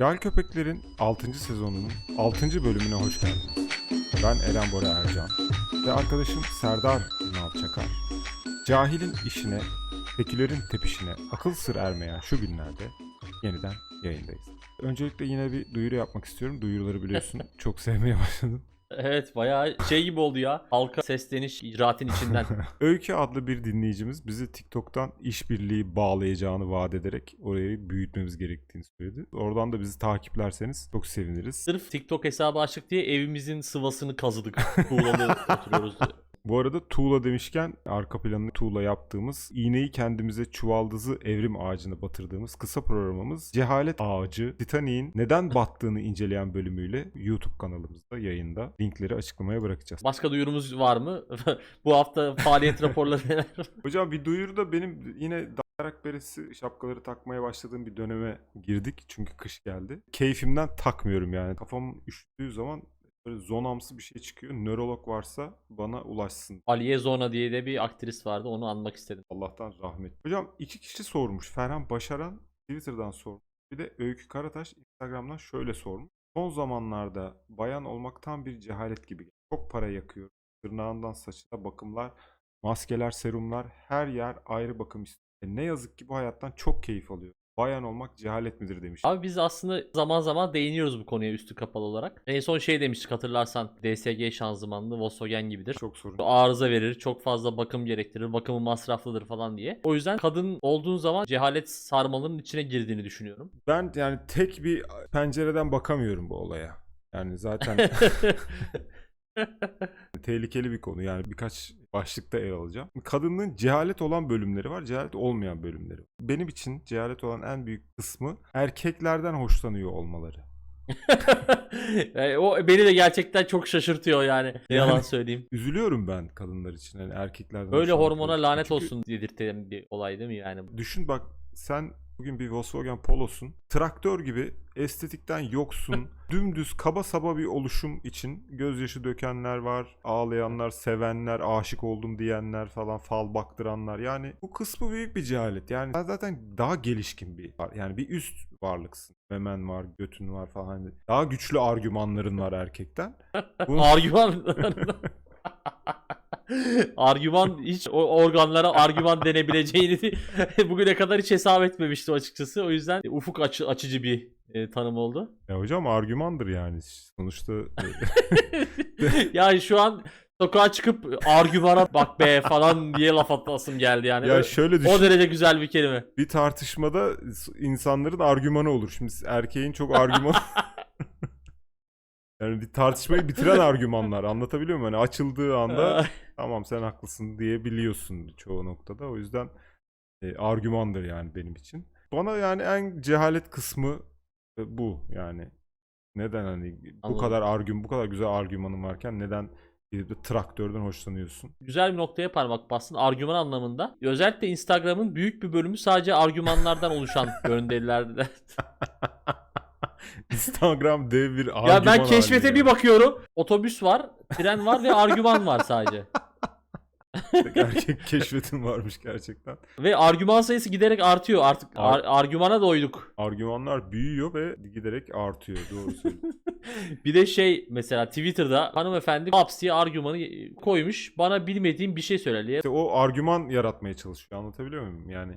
Yal Köpekler'in 6. sezonunun 6. bölümüne hoş geldiniz. Ben Eren Bora Ercan ve arkadaşım Serdar Ünal Çakar. Cahilin işine, tekülerin tepişine akıl sır ermeyen şu günlerde yeniden yayındayız. Öncelikle yine bir duyuru yapmak istiyorum. Duyuruları biliyorsun. Çok sevmeye başladım. Evet bayağı şey gibi oldu ya. Halka sesleniş icraatin içinden. Öykü adlı bir dinleyicimiz bizi TikTok'tan işbirliği bağlayacağını vaat ederek orayı büyütmemiz gerektiğini söyledi. Oradan da bizi takiplerseniz çok seviniriz. Sırf TikTok hesabı açtık diye evimizin sıvasını kazıdık. Tuğlalı oturuyoruz diye. Bu arada tuğla demişken arka planını tuğla yaptığımız, iğneyi kendimize çuvaldızı evrim ağacına batırdığımız kısa programımız Cehalet Ağacı Titanic'in neden battığını inceleyen bölümüyle YouTube kanalımızda yayında. Linkleri açıklamaya bırakacağız. Başka duyurumuz var mı? Bu hafta faaliyet raporları neler? Hocam bir duyuru da benim yine dayarak beresi şapkaları takmaya başladığım bir döneme girdik. Çünkü kış geldi. Keyfimden takmıyorum yani. Kafam üşüdüğü zaman böyle zonamsı bir şey çıkıyor. Nörolog varsa bana ulaşsın. Aliye Zona diye de bir aktris vardı. Onu anmak istedim. Allah'tan rahmet. Hocam iki kişi sormuş. Ferhan Başaran Twitter'dan sormuş. Bir de Öykü Karataş Instagram'dan şöyle sormuş. Son zamanlarda bayan olmaktan bir cehalet gibi. Çok para yakıyor. Tırnağından saçına bakımlar, maskeler, serumlar her yer ayrı bakım istiyor. E ne yazık ki bu hayattan çok keyif alıyor. Bayan olmak cehalet midir demiş. Abi biz aslında zaman zaman değiniyoruz bu konuya üstü kapalı olarak. En son şey demiştik hatırlarsan DSG şanzımanlı Volkswagen gibidir. Çok sorun. arıza verir, çok fazla bakım gerektirir, bakımı masraflıdır falan diye. O yüzden kadın olduğun zaman cehalet sarmalının içine girdiğini düşünüyorum. Ben yani tek bir pencereden bakamıyorum bu olaya. Yani zaten tehlikeli bir konu. Yani birkaç başlıkta ele alacağım. Kadının cehalet olan bölümleri var, cehalet olmayan bölümleri. var. Benim için cehalet olan en büyük kısmı erkeklerden hoşlanıyor olmaları. Yani o beni de gerçekten çok şaşırtıyor yani. Ne Yani- yalan söyleyeyim. Üzülüyorum ben kadınlar için. Yani erkeklerden Böyle hormona lanet Çünkü olsun dedirten bir olay değil mi yani? Düşün bak sen bugün bir Volkswagen Polo'sun. Traktör gibi estetikten yoksun. dümdüz kaba saba bir oluşum için gözyaşı dökenler var. Ağlayanlar, sevenler, aşık oldum diyenler falan fal baktıranlar. Yani bu kısmı büyük bir cehalet. Yani sen zaten daha gelişkin bir var. Yani bir üst varlıksın. Memen var, götün var falan. Daha güçlü argümanların var erkekten. Bunu- Argüman Argüman hiç o organlara argüman denebileceğini bugüne kadar hiç hesap etmemiştim açıkçası. O yüzden ufuk açı- açıcı bir e, tanım oldu. Ya hocam argümandır yani. Sonuçta yani şu an sokağa çıkıp argümana bak be falan diye laf atlasım geldi yani. ya şöyle düşün. o derece güzel bir kelime. bir tartışmada insanların argümanı olur. Şimdi erkeğin çok argümanı yani bir tartışmayı bitiren argümanlar anlatabiliyor muyum? Hani açıldığı anda tamam sen haklısın diyebiliyorsun çoğu noktada. O yüzden e, argümandır yani benim için. Bana yani en cehalet kısmı e, bu yani. Neden hani bu Anladım. kadar argüm bu kadar güzel argümanın varken neden gidip de traktörden hoşlanıyorsun? güzel bir noktaya parmak bastın argüman anlamında. Özellikle Instagram'ın büyük bir bölümü sadece argümanlardan oluşan gönderilerdi. Instagram dev bir argüman ya ben keşfete geldi. bir bakıyorum. Otobüs var, tren var ve argüman var sadece. Erkek keşfetin varmış gerçekten. Ve argüman sayısı giderek artıyor artık. Ar- Ar- argümana doyduk. Argümanlar büyüyor ve giderek artıyor. Doğru söylüyorsun. bir de şey mesela Twitter'da hanımefendi Paps diye argümanı koymuş. Bana bilmediğim bir şey söyledi. İşte o argüman yaratmaya çalışıyor. Anlatabiliyor muyum? Yani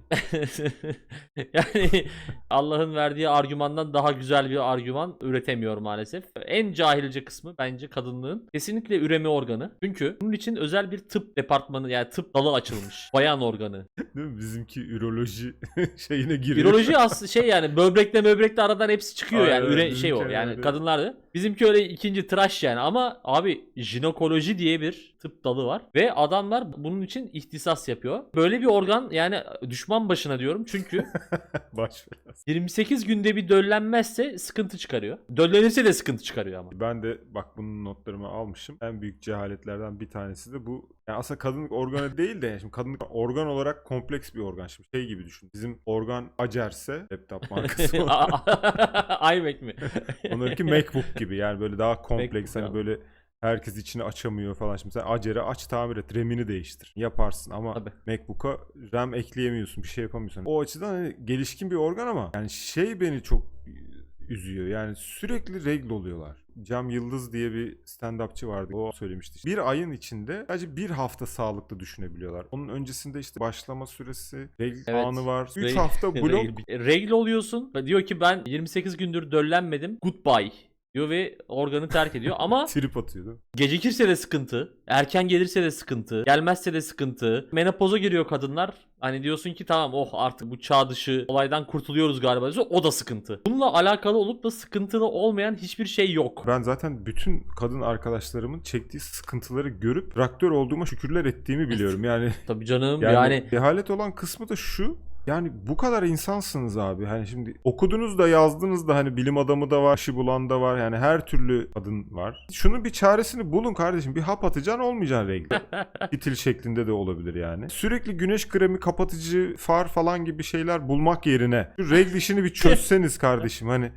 yani Allah'ın verdiği argümandan daha güzel bir argüman üretemiyor maalesef. En cahilce kısmı bence kadınlığın kesinlikle üreme organı. Çünkü bunun için özel bir tıp departmanı yani tıp dalı açılmış. Bayan organı. değil mi? Bizimki üroloji şeyine giriyor. Üroloji aslında şey yani böbrekle böbrekle aradan hepsi çıkıyor Aynen, yani üre, şey o yani kadınlarda. Bizimki öyle ikinci tıraş yani ama abi jinekoloji diye bir tıp dalı var ve adamlar bunun için ihtisas yapıyor. Böyle bir organ yani düşman başına diyorum çünkü Baş belası. 28 günde bir döllenmezse sıkıntı çıkarıyor. Döllenirse de sıkıntı çıkarıyor ama. Ben de bak bunun notlarımı almışım. En büyük cehaletlerden bir tanesi de bu. Yani aslında kadınlık organı değil de şimdi kadınlık organ olarak kompleks bir organ. Şimdi şey gibi düşün. Bizim organ Acer'se laptop markası. iMac mi? Onlarınki MacBook gibi yani böyle daha kompleks MacBook hani abi. böyle herkes içini açamıyor falan. Şimdi sen Acer'e aç tamir et RAM'ini değiştir. Yaparsın ama Tabii. MacBook'a RAM ekleyemiyorsun bir şey yapamıyorsun. O açıdan hani gelişkin bir organ ama yani şey beni çok üzüyor. Yani sürekli regl oluyorlar. Cem Yıldız diye bir stand-upçı vardı. O söylemişti. Bir ayın içinde sadece bir hafta sağlıklı düşünebiliyorlar. Onun öncesinde işte başlama süresi, regl Evet. anı var. 3 Regl- hafta blok. Regl, oluyorsun. Diyor ki ben 28 gündür döllenmedim. Goodbye diyor ve organı terk ediyor. Ama Trip atıyordu. gecikirse de sıkıntı. Erken gelirse de sıkıntı. Gelmezse de sıkıntı. Menopoza giriyor kadınlar. Hani diyorsun ki tamam oh artık bu çağ dışı olaydan kurtuluyoruz galiba. diyorsun. O da sıkıntı. Bununla alakalı olup da sıkıntılı olmayan hiçbir şey yok. Ben zaten bütün kadın arkadaşlarımın çektiği sıkıntıları görüp traktör olduğuma şükürler ettiğimi biliyorum. Yani Tabii canım Yani, yani cehalet olan kısmı da şu. Yani bu kadar insansınız abi. Hani şimdi okudunuz da yazdınız da hani bilim adamı da var, işi bulan da var. Yani her türlü kadın var. Şunun bir çaresini bulun kardeşim. Bir hap atacaksın olmayacaksın renkli. Fitil şeklinde de olabilir yani. Sürekli güneş kremi, kapatıcı, far falan gibi şeyler bulmak yerine şu regl işini bir çözseniz kardeşim. Hani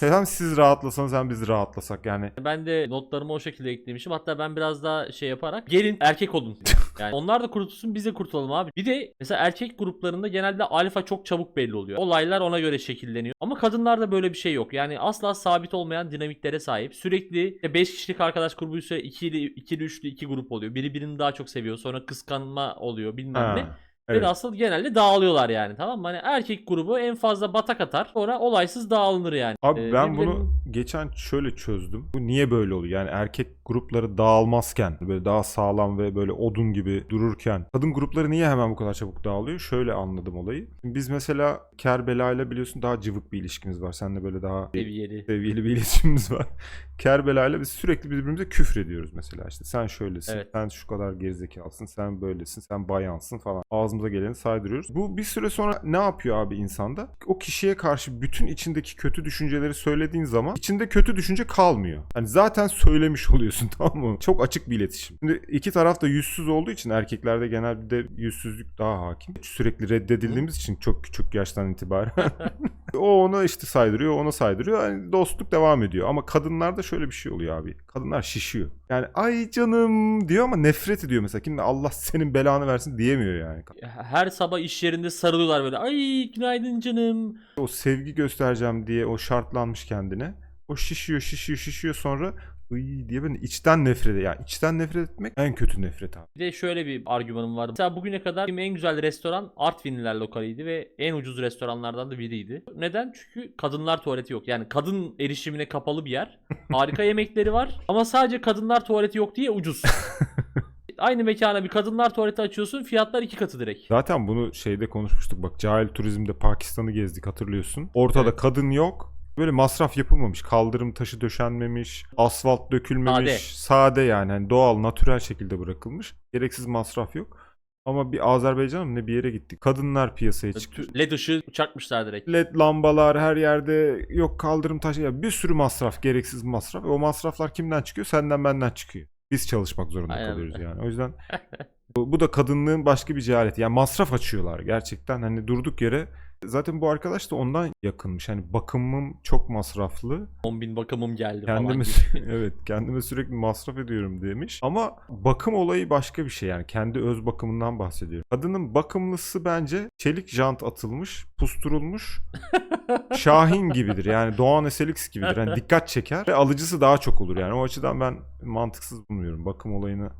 hem siz rahatlasanız hem biz rahatlasak yani. Ben de notlarımı o şekilde eklemişim. Hatta ben biraz daha şey yaparak gelin erkek olun. Yani onlar da kurtulsun biz de kurtulalım abi. Bir de mesela erkek gruplarında genelde alfa çok çabuk belli oluyor. Olaylar ona göre şekilleniyor. Ama kadınlarda böyle bir şey yok. Yani asla sabit olmayan dinamiklere sahip. Sürekli 5 kişilik arkadaş grubuysa 2'li 2'li 3'lü 2 grup oluyor. Biri birini daha çok seviyor. Sonra kıskanma oluyor bilmem ne. Evet. Ve asıl genelde dağılıyorlar yani tamam mı? Hani erkek grubu en fazla batak atar. Sonra olaysız dağılınır yani. Abi Ee, ben bunu birbirlerinin- geçen şöyle çözdüm. Bu niye böyle oluyor? Yani erkek grupları dağılmazken böyle daha sağlam ve böyle odun gibi dururken kadın grupları niye hemen bu kadar çabuk dağılıyor? Şöyle anladım olayı. Şimdi Biz mesela Kerbela ile biliyorsun daha cıvık bir ilişkimiz var. Seninle böyle daha seviyeli. seviyeli bir iletişimimiz var. Kerbela ile biz sürekli birbirimize küfür ediyoruz mesela işte. Sen şöylesin, Evet. sen şu kadar gerizekalısın, sen böylesin, sen bayansın falan. Ağzımıza geleni saydırıyoruz. Bu bir süre sonra ne yapıyor abi insanda? O kişiye karşı bütün içindeki kötü düşünceleri söylediğin zaman içinde kötü düşünce kalmıyor. Hani zaten söylemiş oluyorsun tamam mı? Çok açık bir iletişim. Şimdi iki taraf da yüzsüz olduğu için erkeklerde genelde yüzsüzlük daha hakim. Sürekli reddedildiğimiz için çok küçük yaştan itibaren o ona işte saydırıyor, ona saydırıyor. Yani dostluk devam ediyor. Ama kadınlarda şöyle bir şey oluyor abi. Kadınlar şişiyor. Yani ay canım diyor ama nefret ediyor mesela. Kim Allah senin belanı versin diyemiyor yani. Her sabah iş yerinde sarılıyorlar böyle. Ay günaydın canım. O sevgi göstereceğim diye o şartlanmış kendine. O şişiyor, şişiyor, şişiyor sonra Iy diye ben içten nefret. Yani içten nefret etmek en kötü nefret abi. Bir de şöyle bir argümanım var. Mesela bugüne kadar en güzel restoran Artvinliler lokaliydi ve en ucuz restoranlardan da biriydi. Neden? Çünkü kadınlar tuvaleti yok. Yani kadın erişimine kapalı bir yer. Harika yemekleri var ama sadece kadınlar tuvaleti yok diye ucuz. Aynı mekana bir kadınlar tuvaleti açıyorsun fiyatlar iki katı direkt. Zaten bunu şeyde konuşmuştuk. Bak cahil turizmde Pakistan'ı gezdik hatırlıyorsun. Ortada Evet. kadın yok. Böyle masraf yapılmamış. Kaldırım taşı döşenmemiş. Asfalt dökülmemiş. Sade. Sade, yani. Hani doğal, natürel şekilde bırakılmış. Gereksiz masraf yok. Ama bir Azerbaycan mı ne bir yere gittik. Kadınlar piyasaya çıktı. LED ışığı çakmışlar direkt. LED lambalar her yerde yok kaldırım taşı ya bir sürü masraf gereksiz masraf. E o masraflar kimden çıkıyor? Senden benden çıkıyor. Biz çalışmak zorunda Aynen. kalıyoruz yani. O yüzden bu, bu da kadınlığın başka bir cehaleti. Yani masraf açıyorlar gerçekten. Hani durduk yere Zaten bu arkadaş da ondan yakınmış. Hani bakımım çok masraflı. 10 bin bakımım geldi falan Kendime gibi. evet kendime sürekli masraf ediyorum demiş. Ama bakım olayı başka bir şey yani. Kendi öz bakımından bahsediyor. Kadının bakımlısı bence çelik jant atılmış, pusturulmuş. Şahin gibidir. Yani Doğan SLX gibidir. Yani dikkat çeker ve alıcısı daha çok olur yani. O açıdan ben mantıksız bulmuyorum bakım olayını.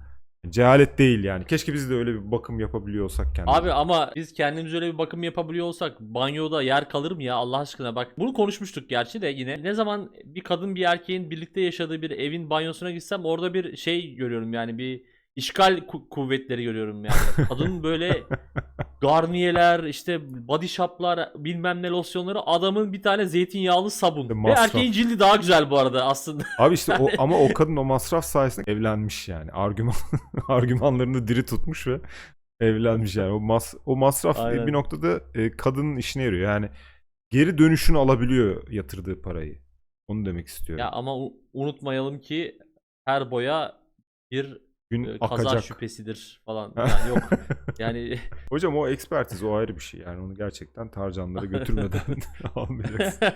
Cehalet değil yani. Keşke biz de öyle bir bakım yapabiliyor olsak kendimize. Abi ama biz kendimiz öyle bir bakım yapabiliyor olsak banyoda yer kalır mı ya Allah aşkına bak. Bunu konuşmuştuk gerçi de yine. Ne zaman bir kadın bir erkeğin birlikte yaşadığı bir evin banyosuna gitsem orada bir şey görüyorum yani bir işgal ku- kuvvetleri görüyorum yani. Kadın böyle garniyeler işte body shop'lar bilmem ne losyonları adamın bir tane zeytinyağlı sabun. Ve masraf. erkeğin cildi daha güzel bu arada aslında. Abi işte o ama o kadın o masraf sayesinde evlenmiş yani. Argüman argümanlarını diri tutmuş ve evlenmiş yani. O mas o masraf Aynen. bir noktada e, kadının işine yarıyor. Yani geri dönüşünü alabiliyor yatırdığı parayı. Onu demek istiyorum. ya ama u- unutmayalım ki her boya bir Gün e, kaza akacak. şüphesidir falan. Yani yok. Yani Hocam o ekspertiz o ayrı bir şey yani. Onu gerçekten tarcanlara götürmeden almayacaksın.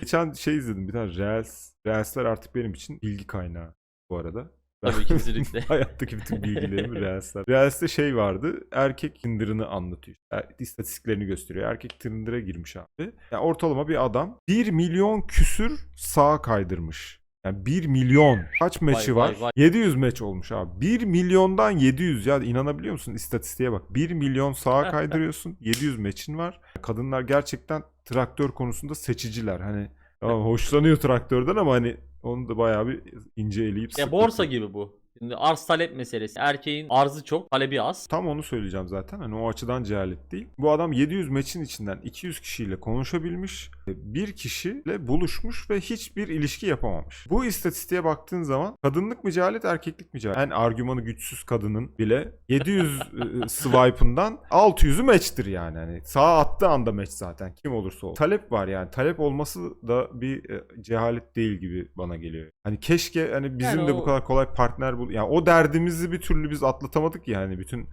Geçen şey izledim bir tane Reels. Reels'ler artık benim için bilgi kaynağı bu arada. Tabii kesinlikle. Hayattaki bütün bilgilerimi Reels'ten. Reels'te şey vardı. Erkek Tinder'ını anlatıyor. Er- istatistiklerini gösteriyor. Erkek Tinder'a girmiş abi. Yani ortalama bir adam 1 milyon küsür sağa kaydırmış. Yani 1 milyon. Kaç maçı vay, var? vay. 700 maç olmuş abi. 1 milyondan 700 ya inanabiliyor musun? İstatistiğe bak. 1 milyon sağa kaydırıyorsun. 700 maçın var. Kadınlar gerçekten traktör konusunda seçiciler. Hani tamam, hoşlanıyor traktörden ama hani onu da bayağı bir ince eleyip ya borsa gibi bu. Şimdi arz talep meselesi. Erkeğin arzı çok, talebi az. Tam onu söyleyeceğim zaten. Hani o açıdan cehalet değil. Bu adam 700 maçın içinden 200 kişiyle konuşabilmiş. Bir kişiyle buluşmuş ve hiçbir ilişki yapamamış. Bu istatistiğe baktığın zaman kadınlık mı cehalet, erkeklik mi cehalet? En argümanı güçsüz kadının bile 700 e, swipe'ından 600'ü match'tir yani. Hani sağa attığı anda match zaten. Kim olursa olsun. Talep var yani. Talep olması da bir e, cehalet değil gibi bana geliyor. Hani keşke hani bizim Yani de o- bu kadar kolay partner bul. Yani o derdimizi bir türlü biz atlatamadık yani bütün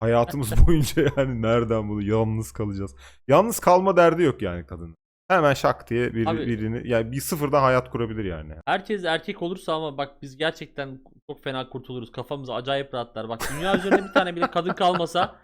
hayatımız boyunca yani nereden bunu yalnız kalacağız. Yalnız kalma derdi yok yani kadının. Hemen şak diye biri, Abi- birini yani bir sıfırdan hayat kurabilir yani. Herkes erkek olursa ama bak biz gerçekten çok fena kurtuluruz. Kafamız acayip rahatlar. Bak dünya üzerinde bir tane bile kadın kalmasa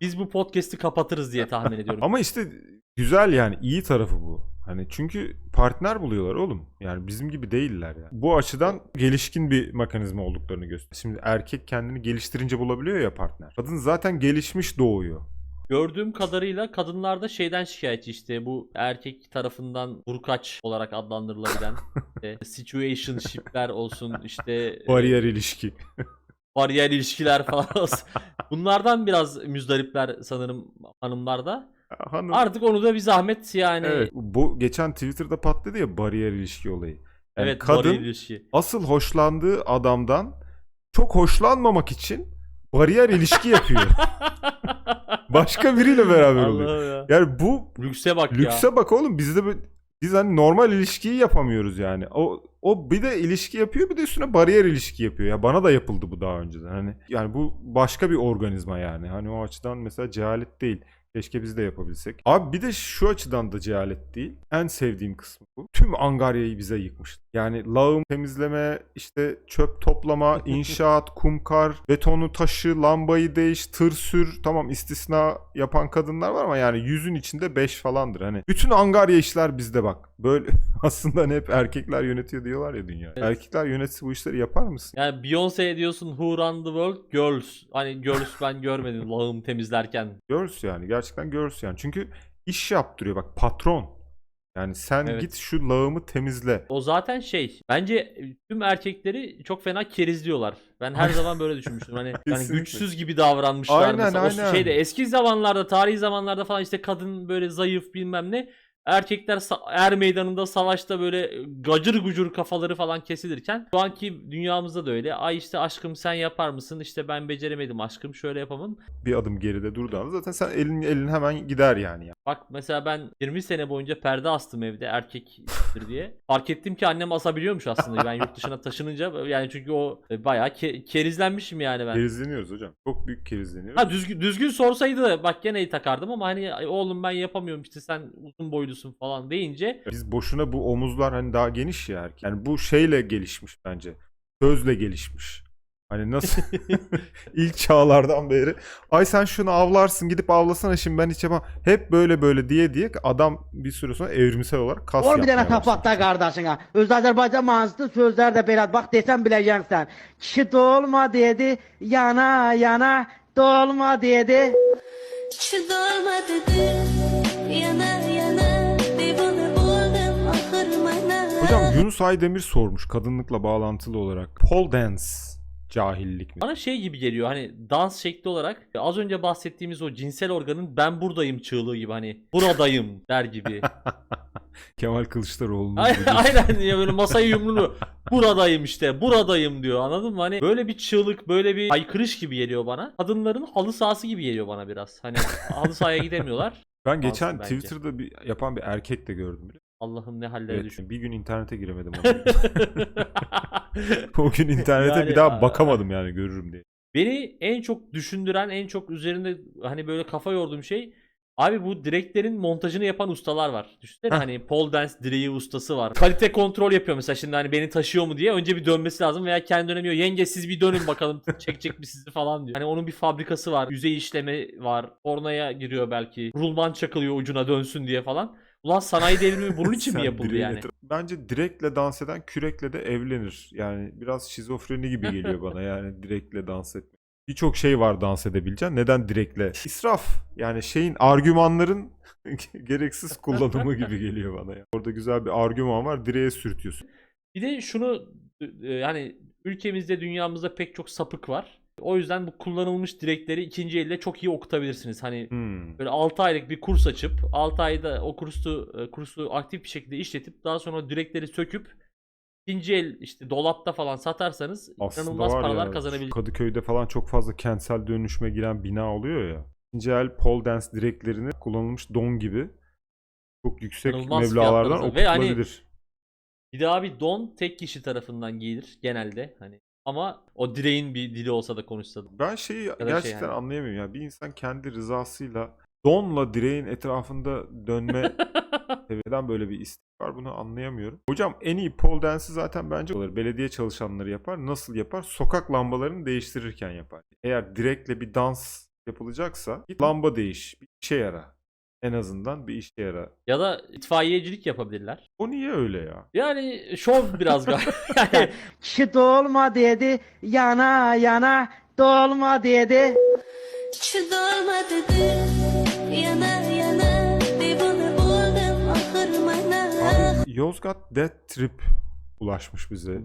biz bu podcast'i kapatırız diye tahmin ediyorum. Ama işte güzel yani iyi tarafı bu. Hani çünkü partner buluyorlar oğlum. Yani bizim gibi değiller yani. Bu açıdan gelişkin bir mekanizma olduklarını gösteriyor. Şimdi erkek kendini geliştirince bulabiliyor ya partner. Kadın zaten gelişmiş doğuyor. Gördüğüm kadarıyla kadınlar da şeyden şikayetçi işte bu erkek tarafından vurkaç olarak adlandırılabilen işte situationship'ler olsun işte e, Bariyer ilişki. bariyer ilişkiler falan olsun. Bunlardan biraz müzdaripler sanırım hanımlarda. Hanım, Artık onu da bir zahmet yani. Evet. Bu geçen Twitter'da patladı ya bariyer ilişki olayı. Yani evet kadın bariyer ilişki. asıl hoşlandığı adamdan çok hoşlanmamak için bariyer ilişki yapıyor. Başka biriyle beraber oluyor. Ya. Yani bu Lükse bak ya. lükse bak oğlum bizde biz hani normal ilişkiyi yapamıyoruz yani. O o bir de ilişki yapıyor bir de üstüne bariyer ilişki yapıyor. Ya bana da yapıldı bu daha önceden. Hani yani bu başka bir organizma yani. Hani o açıdan mesela cehalet değil. Keşke biz de yapabilsek. Abi bir de şu açıdan da cehalet değil. En sevdiğim kısmı bu. Tüm Angarya'yı bize yıkmış. Yani lağım temizleme, işte çöp toplama, inşaat, kumkar, betonu taşı, lambayı değiş, tır sür. Tamam istisna yapan kadınlar var ama yani yüzün içinde 5 falandır. Hani bütün Angarya işler bizde bak. Böyle aslında hani hep erkekler yönetiyor diyorlar ya dünya. Evet. Erkekler yönetse bu işleri yapar mısın? Yani Beyoncé diyorsun Who Run the World? Girls. Hani Girls ben görmedim lağım temizlerken. Girls yani gerçekten girls yani. Çünkü iş yaptırıyor bak patron. Yani sen Evet. git şu lağımı temizle. O zaten şey. Bence tüm erkekleri çok fena kerizliyorlar. Ben her zaman böyle düşünmüştüm. Hani yani güçsüz gibi davranmışlar. Aynen, mesela. O aynen. şeyde eski zamanlarda, tarihi zamanlarda falan işte kadın böyle zayıf bilmem ne. Erkekler er meydanında savaşta böyle gacır gucur kafaları falan kesilirken şu anki dünyamızda da öyle. Ay işte aşkım sen yapar mısın? İşte ben beceremedim aşkım şöyle yapamam. Bir adım geride durduğu anda zaten sen elin elin hemen gider yani. Bak mesela ben 20 sene boyunca perde astım evde erkektir diye. Fark ettim ki annem asabiliyormuş aslında. Ben yurt dışına taşınınca yani çünkü o e, bayağı ke- kerizlenmişim yani ben. Kerizleniyoruz hocam. Çok büyük kerizleniyoruz. Ha düzgün, düzgün sorsaydı bak gene takardım ama hani "Ay oğlum ben yapamıyorum işte sen uzun boylusun falan deyince Biz boşuna bu omuzlar hani daha geniş ya erkek. Yani bu şeyle gelişmiş bence. Sözle gelişmiş. Hani nasıl ilk çağlardan beri ay sen şunu avlarsın gidip avlasana şimdi ben hiç yapamam. Hep böyle böyle diye diye adam bir süre sonra evrimsel olarak kas Ol bir yapmaya dənə tapat başlamış. da qardaşına. Öz Azərbaycan mahnısı sözlər də belədir. Bax desən biləcəksən. Kişi dolma dedi, yana yana dolma dedi. Kişi dolmadı yana yana Divane oldum ahır mana Hocam Yunus Aydemir sormuş kadınlıkla bağlantılı olarak. Pole dance cahillik mi? bana şey gibi geliyor hani dans şekli olarak az önce bahsettiğimiz o cinsel organın ben buradayım çığlığı gibi hani buradayım der gibi. Kemal Kılıçdaroğlu'nun Aynen, ya böyle masayı yumrulu buradayım işte buradayım diyor anladın mı? Hani böyle bir çığlık böyle bir haykırış gibi geliyor bana. Kadınların halı sahası gibi geliyor bana biraz. Hani halı sahaya gidemiyorlar. Ben geçen bence. Twitter'da bir yapan bir erkek de gördüm. Allah'ım ne hallere Evet, düşün. bir gün internete giremedim. o gün internete Yani, bir daha aa, bakamadım yani görürüm diye. Beni en çok düşündüren, en çok üzerinde hani böyle kafa yorduğum şey Abi bu direklerin montajını yapan ustalar var. Düşünsene Heh. hani pole dance direği ustası var. Kalite kontrol yapıyor mesela şimdi hani beni taşıyor mu diye. Önce bir dönmesi lazım veya kendi dönemiyor. Yenge siz bir dönün bakalım çekecek mi sizi falan diyor. Hani onun bir fabrikası var. Yüzey işleme var. Ornaya giriyor belki. Rulman çakılıyor ucuna dönsün diye falan. Ulan sanayi devrimi bunun için mi yapıldı yani? Bence direkle dans eden kürekle de evlenir. Yani biraz şizofreni gibi geliyor bana yani direkle dans etmek. Birçok şey var dans edebileceğin. Neden direkle? İsraf. Yani şeyin argümanların gereksiz kullanımı gibi geliyor bana. Yani. Orada güzel bir argüman var. Direğe sürtüyorsun. Bir de şunu e, yani ülkemizde dünyamızda pek çok sapık var. O yüzden bu kullanılmış direkleri ikinci elde çok iyi okutabilirsiniz. Hani Hmm. böyle 6 aylık bir kurs açıp 6 ayda o kursu e, kursu aktif bir şekilde işletip daha sonra direkleri söküp ikinci el işte dolapta falan satarsanız Aslında inanılmaz paralar ya, kazanabilirsiniz. Kadıköy'de falan çok fazla kentsel dönüşüme giren bina oluyor ya. İkinci el pole dance direklerini kullanılmış don gibi çok yüksek İnanılmaz fiyatları. Ve hani- okutulabilir. Bir de abi don tek kişi tarafından giyilir genelde hani ama o direğin bir dili olsa da konuşsa da. Ben şeyi da şey gerçekten hani. anlayamıyorum ya. Bir insan kendi rızasıyla donla direğin etrafında dönme neden böyle bir istek var bunu anlayamıyorum. Hocam en iyi pole dance'i zaten bence olur. Belediye çalışanları yapar. Nasıl yapar? Sokak lambalarını değiştirirken yapar. Eğer direkle bir dans yapılacaksa git lamba değiş. Bir işe yara. En azından bir işe yara. Ya da itfaiyecilik yapabilirler. O niye öyle ya? Yani şov biraz galiba. yani Kişi dolma dedi yana yana dolma dedi. İçi dolmadı gül Yana yana Yozgat Death Trip ulaşmış bize.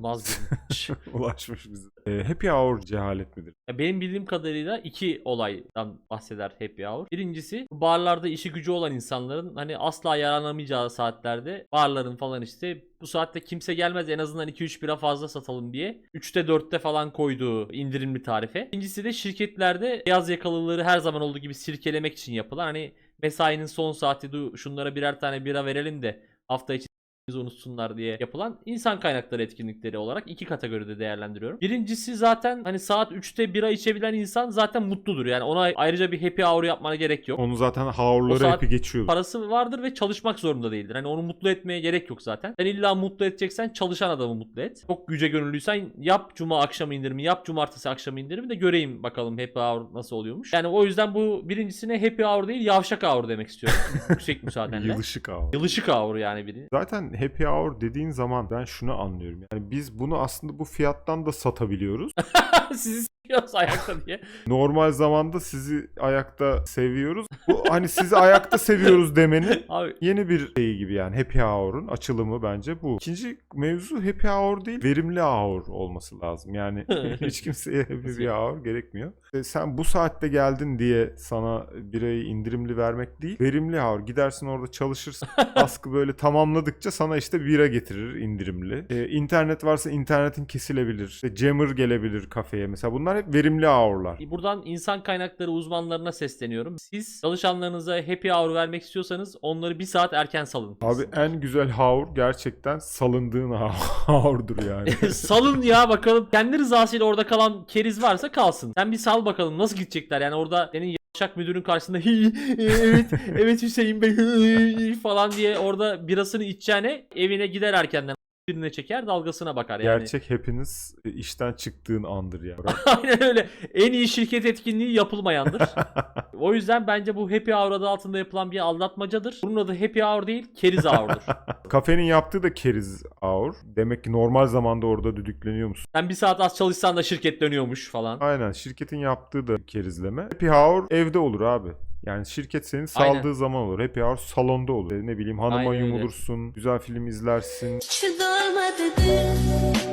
Ulaşmış bize. Ee, happy Hour cehalet midir? Ya benim bildiğim kadarıyla iki olaydan bahseder Happy Hour. Birincisi barlarda işi gücü olan insanların hani asla yaranamayacağı saatlerde barların falan işte bu saatte kimse gelmez en azından 2-3 bira fazla satalım diye 3'te 4'te falan koyduğu indirimli tarife. İkincisi de şirketlerde beyaz yakalıları her zaman olduğu gibi sirkelemek için yapılan hani mesainin son saati "Du, şunlara birer tane bira verelim de hafta içi unutsunlar diye yapılan insan kaynakları etkinlikleri olarak iki kategoride değerlendiriyorum. Birincisi zaten hani saat 3'te bira içebilen insan zaten mutludur. Yani ona ayrıca bir happy hour yapmana gerek yok. Onu zaten hour'ları hep geçiyor. Parası vardır ve çalışmak zorunda değildir. Hani onu mutlu etmeye gerek yok zaten. Sen illa mutlu edeceksen çalışan adamı mutlu et. Çok güce gönüllüysen yap cuma akşamı indirimi, yap cumartesi akşamı indirimi de göreyim bakalım happy hour nasıl oluyormuş. Yani o yüzden bu birincisine happy hour değil yavşak hour demek istiyorum. Yüksek müsaadenle. Yılışık hour. Yılışık hour yani biri. Zaten happy hour dediğin zaman ben şunu anlıyorum. Yani biz bunu aslında bu fiyattan da satabiliyoruz. Sizi sikiyoruz ayakta diye. Normal zamanda sizi ayakta seviyoruz. Bu hani sizi ayakta seviyoruz demenin Abi yeni bir şey gibi yani happy hour'un açılımı bence bu. İkinci mevzu happy hour değil verimli hour olması lazım. Yani hiç kimseye happy bir hour gerekmiyor. E, Sen bu saatte geldin diye sana birayı indirimli vermek değil. Verimli hour. Gidersin orada çalışırsın. Baskı böyle tamamladıkça sana işte bira getirir indirimli. E, internet varsa internetin kesilebilir. İşte jammer gelebilir kafeye. Mesela bunlar hep verimli hour'lar. Buradan insan kaynakları uzmanlarına sesleniyorum. Siz çalışanlarınıza happy hour vermek istiyorsanız onları bir saat erken salın. Abi en güzel hour gerçekten salındığın hour'dur yani. Salın ya bakalım. Kendi rızasıyla orada kalan keriz varsa kalsın. Sen bir sal bakalım nasıl gidecekler. Yani orada senin yavşak müdürün karşısında "Hi, evet evet Hüseyin Bey hi" falan diye orada birasını içeceğine evine gider erkenden birine çeker dalgasına bakar yani. Gerçek hepiniz e, işten çıktığın andır ya. Aynen öyle. En iyi şirket etkinliği yapılmayandır. o yüzden bence bu happy hour adı altında yapılan bir aldatmacadır. Bunun adı happy hour değil, keriz hour'dur. Kafenin yaptığı da keriz hour. Demek ki normal zamanda orada düdükleniyor musun? Sen bir saat az çalışsan da şirket dönüyormuş falan. Aynen şirketin yaptığı da kerizleme. Happy hour evde olur abi. Yani şirket senin saldığı Aynen. zaman olur. Happy hour salonda olur. E, Ne bileyim hanıma Aynen öyle. yumulursun. Güzel film izlersin.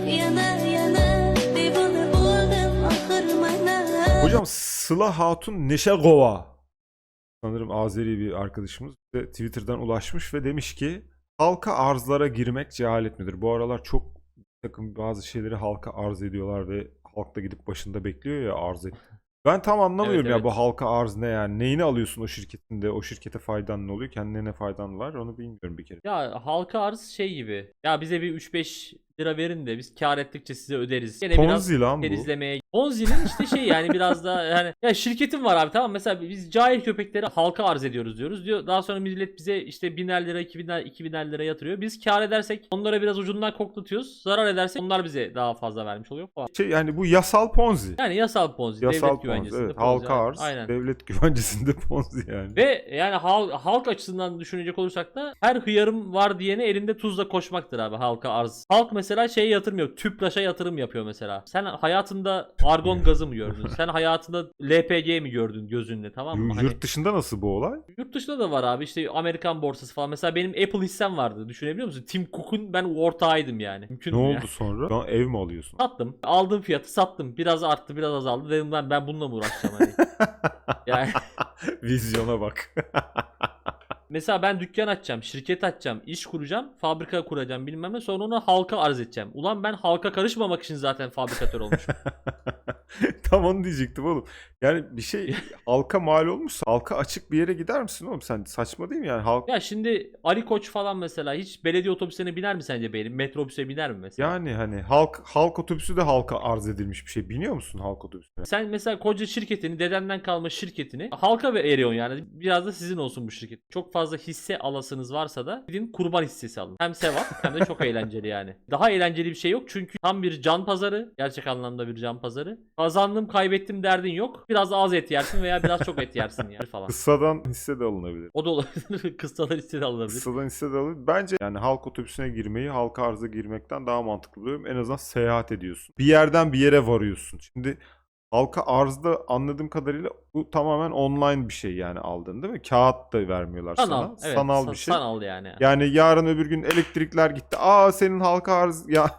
Yana yana Hocam Sıla Hatun Neşegova. Sanırım Azeri bir arkadaşımız Twitter'dan ulaşmış ve demiş ki halka arzlara girmek cehalet midir? Bu aralar çok takım bazı şeyleri halka arz ediyorlar ve halk da gidip başında bekliyor ya arz et. Ben tam anlamıyorum Evet, ya evet. bu halka arz ne yani? Neyini alıyorsun o şirketinde? O şirkete faydan ne oluyor? Kendine ne faydan var? Onu bilmiyorum bir kere. Ya halka arz şey gibi. Ya bize bir 3-5 lira verin de biz kar ettikçe size öderiz. Biraz Ponzi lan bu. izlemeye. Ponzi'nin işte şey yani biraz da yani ya şirketim var abi tamam mesela biz cahil köpekleri halka arz ediyoruz diyoruz. Diyor daha sonra millet bize işte biner lira 2000 lira 2000 lira yatırıyor. Biz kar edersek onlara biraz ucundan koklatıyoruz. Zarar edersek onlar bize daha fazla vermiş oluyor falan. Şey yani bu yasal Ponzi. Yani yasal Ponzi, Yasal devlet Ponzi. güvencesinde Evet, Ponzi. halka arz. Aynen. Devlet güvencesinde Ponzi yani. Ve yani hal- halk açısından düşünecek olursak da her hıyarım var diyene elinde tuzla koşmaktır abi halka arz. Halk mesela şeye yatırım yapıyor. Tüpraş'a yatırım yapıyor mesela. Sen hayatında argon gazı mı gördün? Sen hayatında LPG mi gördün gözünle tamam mı? Hani Yurt dışında nasıl bu olay? yurt dışında da var abi işte Amerikan borsası falan. Mesela benim Apple hissem vardı. Düşünebiliyor musun? Tim Cook'un ben ortağıydım yani. Mümkün Ne mü oldu ya? sonra? Şu an ev mi alıyorsun? Sattım. Aldığım fiyatı sattım. Biraz arttı, biraz azaldı. Dedim ben ben bununla mı uğraşacağım hani? yani Vizyona bak. Mesela ben dükkan açacağım, şirket açacağım, iş kuracağım, fabrika kuracağım bilmem ne sonra onu halka arz edeceğim. Ulan ben halka karışmamak için zaten fabrikatör olmuşum. Tam onu diyecektim oğlum. Yani bir şey halka mal olmuşsa halka açık bir yere gider misin oğlum? Sen saçma değil mi yani? Halk ya şimdi Ali Koç falan mesela hiç belediye otobüsüne biner mi sence beylim? Metrobüse biner mi mesela? yani hani halk halk otobüsü de halka arz edilmiş bir şey. Biliyor musun halk otobüsü? Sen mesela koca şirketini, dedenden kalma şirketini halka veriyorsun yani. Biraz da sizin olsun bu şirket. Çok fazla hisse alasınız varsa da gidin kurban hissesi alın. Hem sevap hem de çok eğlenceli yani. Daha eğlenceli bir şey yok çünkü tam bir can pazarı. Gerçek anlamda bir can pazarı. Kazandım kaybettim derdin yok. Biraz az et yersin veya biraz çok et yersin yani falan. Kıssadan hisse de alınabilir. O da olabilir. Kıssalar hisse de alınabilir. Kıssadan hisse de alınabilir. Bence yani halk otobüsüne girmeyi halka arza girmekten daha mantıklı buluyorum. En azından seyahat ediyorsun. Bir yerden bir yere varıyorsun. Şimdi halka arzda anladığım kadarıyla bu tamamen online bir şey yani aldın değil mi? Kağıt da vermiyorlar Sanal. sana. Evet, Sanal sa- bir şey. Sanal yani. Yani yarın öbür gün elektrikler gitti. Aa senin halka arz ya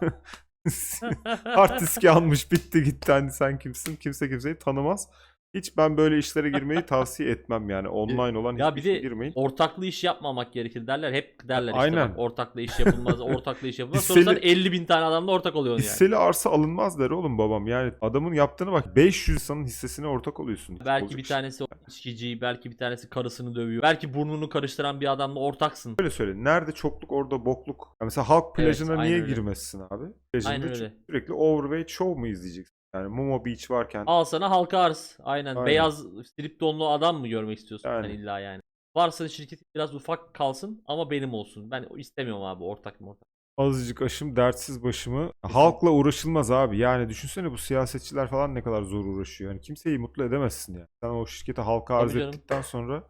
artist almış bitti gitti hani sen kimsin? Kimse kimseyi tanımaz. Hiç ben böyle işlere girmeyi tavsiye etmem yani online olan Ya hiçbir bir de girmeyin. ortaklı iş yapmamak gerekir derler. Hep derler işte Aynen. bak ortaklı iş yapılmaz, ortaklı iş yapılmaz. Sonra Hisseli- sen 50 bin tane adamla ortak oluyorsun yani. Hisseli arsa alınmaz der oğlum babam. Yani adamın yaptığını bak 500 insanın hissesine ortak oluyorsun. Belki bir şey. tanesi içkici, belki bir tanesi karısını dövüyor. Belki burnunu karıştıran bir adamla ortaksın. Böyle söyle. Nerede çokluk orada bokluk. Ya mesela halk Evet, plajına aynen niye öyle. girmezsin abi? Plajında Aynen öyle. sürekli overweight show mu izleyeceksin? Yani Momo Beach varken Al sana halka arz. Aynen. Aynen. Beyaz strip donlu adam mı görmek istiyorsun Yani. illa yani? Varsa şirket biraz ufak kalsın ama benim olsun. Ben istemiyorum abi ortak mı ortak. azıcık aşım dertsiz başımı. Halkla uğraşılmaz abi. Yani düşünsene bu siyasetçiler falan ne kadar zor uğraşıyor. Yani kimseyi mutlu edemezsin yani. Sen o şirkete halka arz Tabii canım. ettikten sonra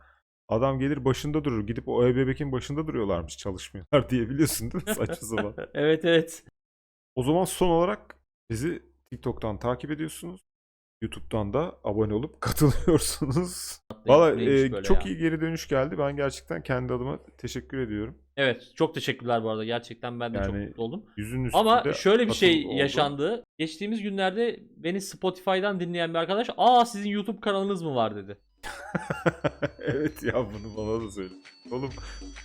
adam gelir başında durur. Gidip o EBB'kin başında duruyorlarmış çalışmıyorlar diye biliyorsun değil mi? Saçma sapan. evet evet. O zaman son olarak bizi TikTok'tan takip ediyorsunuz. YouTube'dan da abone olup katılıyorsunuz. Valla e, çok ya? iyi geri dönüş geldi. Ben gerçekten kendi adıma teşekkür ediyorum. Evet çok teşekkürler bu arada. Gerçekten ben de çok Yani mutlu oldum. Yüzün Ama şöyle bir şey oldu. yaşandı. Geçtiğimiz günlerde beni Spotify'dan dinleyen bir arkadaş "Aa sizin YouTube kanalınız mı var?" dedi. evet ya bunu bana da söyle. Oğlum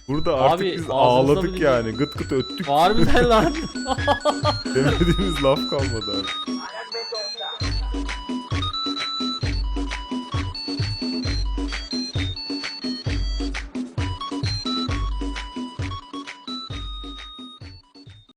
burada artık Abi, biz ağladık yani. Gıt gıt öttük. Harbiden lan. Demediğimiz laf kalmadı abi.